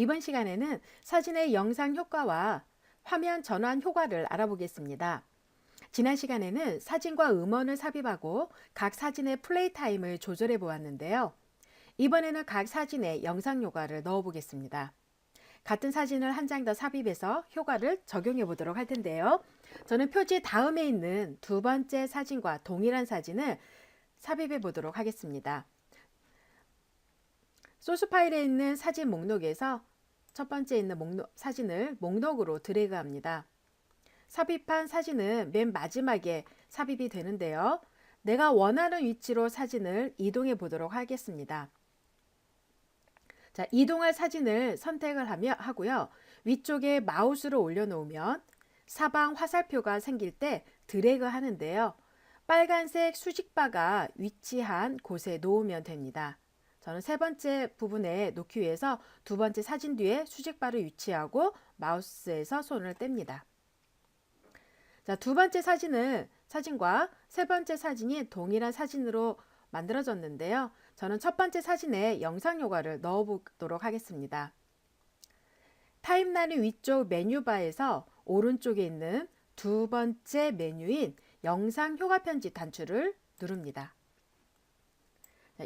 이번 시간에는 사진의 영상 효과와 화면 전환 효과를 알아보겠습니다. 지난 시간에는 사진과 음원을 삽입하고 각 사진의 플레이 타임을 조절해 보았는데요. 이번에는 각 사진의 영상 효과를 넣어 보겠습니다. 같은 사진을 한 장 더 삽입해서 효과를 적용해 보도록 할 텐데요. 저는 표지 다음에 있는 두 번째 사진과 동일한 사진을 삽입해 보도록 하겠습니다. 소스 파일에 있는 사진 목록에서 첫 번째 있는 목록, 사진을 목록으로 드래그합니다. 삽입한 사진은 맨 마지막에 삽입이 되는데요. 내가 원하는 위치로 사진을 이동해 보도록 하겠습니다. 자, 이동할 사진을 선택을 하며 하고요. 위쪽에 마우스를 올려놓으면 사방 화살표가 생길 때 드래그 하는데요. 빨간색 수직바가 위치한 곳에 놓으면 됩니다. 저는 세 번째 부분에 놓기 위해서 두 번째 사진 뒤에 수직바를 위치하고 마우스에서 손을 뗍니다. 자, 두 번째 사진은 사진과 세 번째 사진이 동일한 사진으로 만들어졌는데요. 저는 첫 번째 사진에 영상 효과를 넣어 보도록 하겠습니다. 타임라인 위쪽 메뉴바에서 오른쪽에 있는 두 번째 메뉴인 영상 효과 편집 단추를 누릅니다.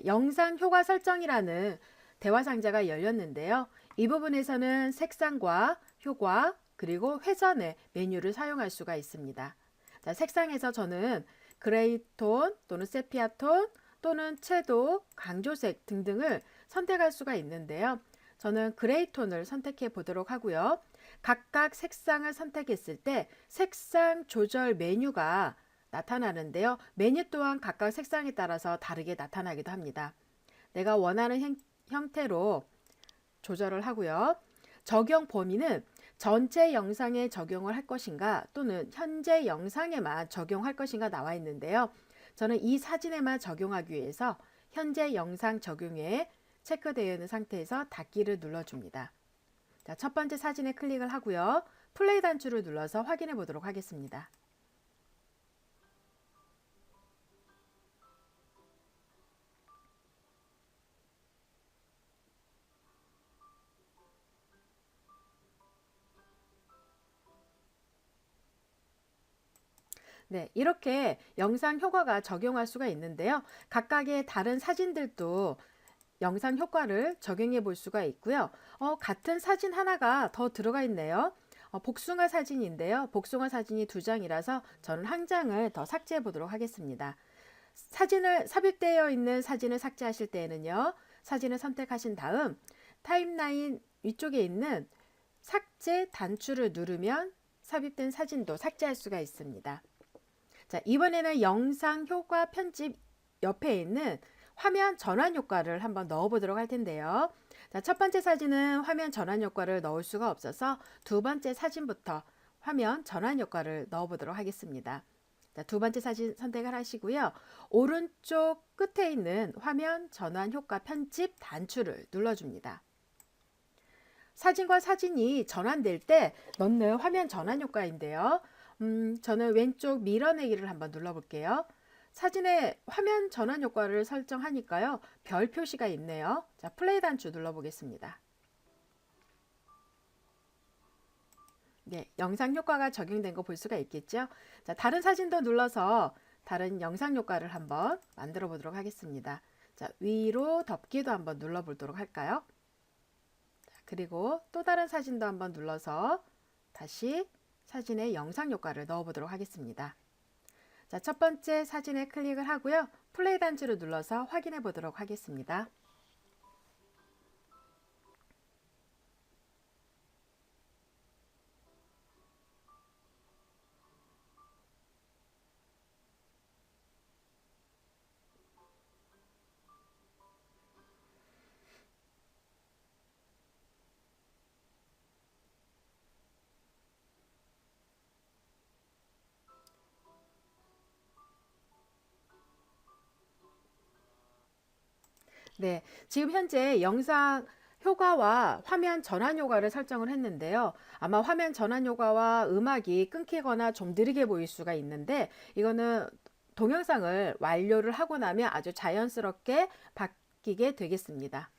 영상 효과 설정이라는 대화 상자가 열렸는데요. 이 부분에서는 색상과 효과 그리고 회전의 메뉴를 사용할 수가 있습니다. 자, 색상에서 저는 그레이 톤 또는 세피아 톤 또는 채도, 강조색 등등을 선택할 수가 있는데요. 저는 그레이 톤을 선택해 보도록 하고요. 각각 색상을 선택했을 때 색상 조절 메뉴가 나타나는데요. 메뉴 또한 각각 색상에 따라서 다르게 나타나기도 합니다. 내가 원하는 형, 형태로 조절을 하고요. 적용 범위는 전체 영상에 적용을 할 것인가 또는 현재 영상에만 적용할 것인가 나와 있는데요. 저는 이 사진에만 적용하기 위해서 현재 영상 적용에 체크되어 있는 상태에서 닫기를 눌러줍니다. 자, 첫 번째 사진에 클릭을 하고요. 플레이 단추를 눌러서 확인해 보도록 하겠습니다. 네, 이렇게 영상 효과가 적용할 수가 있는데요. 각각의 다른 사진들도 영상 효과를 적용해 볼 수가 있고요. 어, 같은 사진 하나가 더 들어가 있네요. 어, 복숭아 사진인데요. 복숭아 사진이 두 장이라서 저는 한 장을 더 삭제해 보도록 하겠습니다. 사진을 삽입되어 있는 사진을 삭제하실 때에는요. 사진을 선택하신 다음 타임라인 위쪽에 있는 삭제 단추를 누르면 삽입된 사진도 삭제할 수가 있습니다. 자, 이번에는 영상 효과 편집 옆에 있는 화면 전환 효과를 한번 넣어 보도록 할 텐데요. 자, 첫 번째 사진은 화면 전환 효과를 넣을 수가 없어서 두 번째 사진부터 화면 전환 효과를 넣어 보도록 하겠습니다. 자, 두 번째 사진 선택을 하시고요. 오른쪽 끝에 있는 화면 전환 효과 편집 단추를 눌러줍니다. 사진과 사진이 전환될 때 넣는 화면 전환 효과인데요. 음, 저는 왼쪽 밀어내기를 한번 눌러볼게요. 사진의 화면 전환 효과를 설정하니까요. 별 표시가 있네요. 자, 플레이 단추 눌러보겠습니다. 네, 영상 효과가 적용된 거 볼 수가 있겠죠. 자, 다른 사진도 눌러서 다른 영상 효과를 한번 만들어 보도록 하겠습니다. 자, 위로 덮기도 한번 눌러 보도록 할까요? 자, 그리고 또 다른 사진도 한번 눌러서 다시 사진의 영상 효과를 넣어 보도록 하겠습니다. 자, 첫 번째 사진에 클릭을 하고요. 플레이 단추를 눌러서 확인해 보도록 하겠습니다. 네, 지금 현재 영상 효과와 화면 전환 효과를 설정을 했는데요. 아마 화면 전환 효과와 음악이 끊기거나 좀 느리게 보일 수가 있는데 이거는 동영상을 완료를 하고 나면 아주 자연스럽게 바뀌게 되겠습니다.